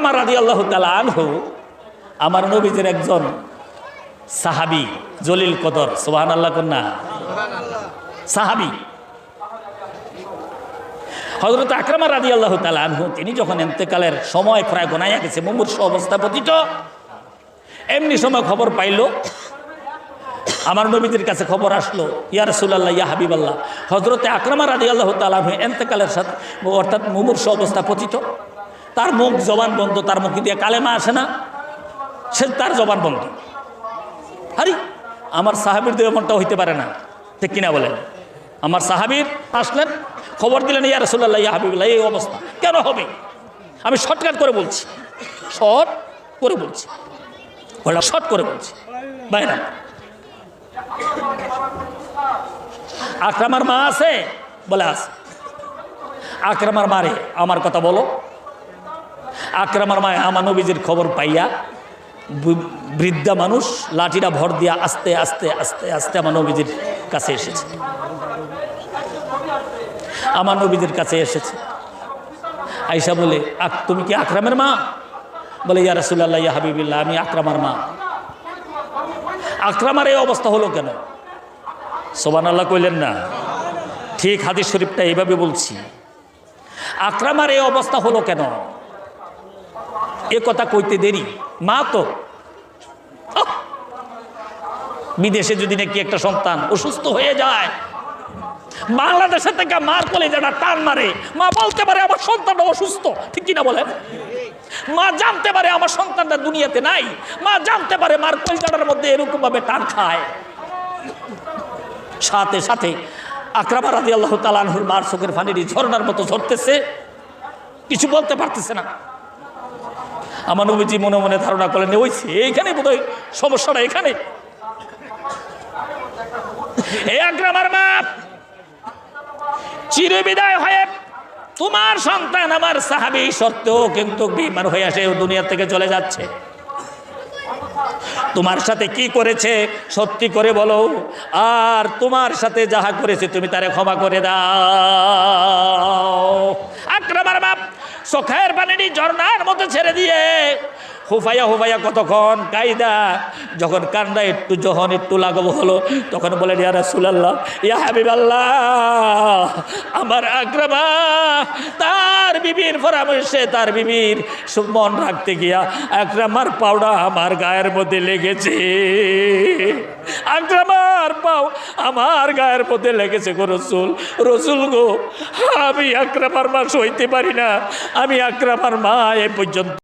আমার রাজি আল্লাহ তালা আনহু, আমার নবীজের একজন সাহাবি, জলিল কদর সোহান আল্লাহ কন্যা। সাহাবি। হজরত আকরামা রাজি আল্লাহ তালা আনহু, তিনি যখন এন্তেকালের সময় প্রায় গোনাইয়া গেছে, মুমূর্ষ অবস্থা পতিত, এমনি সময় খবর পাইল, আমার নবীদের কাছে খবর আসলো, ইয়া রসুল্লাহ ইয়া হাবিবাল্লাহ। হজরতে আকরামা রাজি আল্লাহ তালাহ এন্তেকালের সাথে, অর্থাৎ মুমূর্ষ অবস্থা পতিত। তার মুখ জবান বন্ধ, তার মুখে দিয়ে কালেমা আসে না, সে তার জবান বন্ধ। আরে, আমার সাহাবির দিয়ে এমনটা হইতে পারে না, ঠিক কিনা বলেন? আমার সাহাবির আসলেন, খবর দিলেন, ইয়া রসুল্লাহ ইয়া হাবিবুল্লাহ, এই অবস্থা, কেন হবে? আমি শর্টকাট করে বলছি শর্ট করে বলছি ওটা শর্ট করে বলছি, বাইরা আক্রামার মা আছে, বলে আছে। আক্রামার মারে আমার কথা বলো। আক্রামার মায় আমার নবীজির খবর পাইয়া বৃদ্ধা মানুষ লাঠিটা ভর দিয়া আস্তে আস্তে আস্তে আস্তে আমার নবীজির কাছে এসেছে। আমার নবীজির কাছে এসেছে। আইসা বলে, "আক- তুমি কি আকরামের মা? বলে, ইয়া রসুল্লাহ ইয়া হাবিবিল্লাহ, আমি আকরামার মা। আকরামার এই অবস্থা হলো কেন? সোবান আল্লাহ কইলেন না। ঠিক হাদিস শরীফটা এইভাবে বলছি। আকরামার এই অবস্থা হলো কেন? এ কথা কইতে দেরি। মা তো! বিদেশে যদি নাকি একটা সন্তান অসুস্থ হয়ে যায়, বাংলাদেশে থেকে মার কোলে যারা টান মারে, মা বলতে পারে আমার সন্তানটা অসুস্থ। ঠিক কিনা বলেন? মা জানতে পারে আমার সন্তানটা দুনিয়াতে নাই। মা জানতে পারে মার কলজাটার মধ্যে এরকম ভাবে টান খায়। সাথে সাথে আক্রামা রাজি আল্লাহ তালানহুর মার চোখের ফানিটি ঝর্ণার মতো ঝরতেছে। কিছু বলতে পারতেছে না। আমার নবীজি মনে মনে ধারণা করলেন ওইছে এইখানে বোধহয় সমস্যাটা এখানে। এই আগ্রামার মা চিরবিদায় হয়ে তোমার সন্তান আমার সাহাবি সত্ত্বেও কিন্তু বিমান হয়ে আসে দুনিয়া থেকে চলে যাচ্ছে। তোমার সাথে কি করেছে সত্যি করে বলো, আর তোমার সাথে যাহা করেছে তুমি তারে ক্ষমা করে দাও। চোখের পানিটি ঝর্ণার মতো ছেড়ে দিয়ে হুফাইয়া হুফাইয়া কতক্ষণ কায়দা যখন কান্দা একটু যখন একটু লাগাবো হলো, তখন বলেন, ইয়া রাসূলুল্লাহ, ইয়া হাবিবাল্লাহ, আমার আক্রমা, তার বিবির পরামর্শে তার বিবির মন রাখতে গিয়া আক্রামার পাউডা আমার গায়ের মধ্যে লেগেছে। আগ্রামার পাও আমার গায়ের মধ্যে লেগেছে গো রসুল রসুল গো, আমি আক্রামার মা হইতে পারি না আমি আক্রামার মা এ পর্যন্ত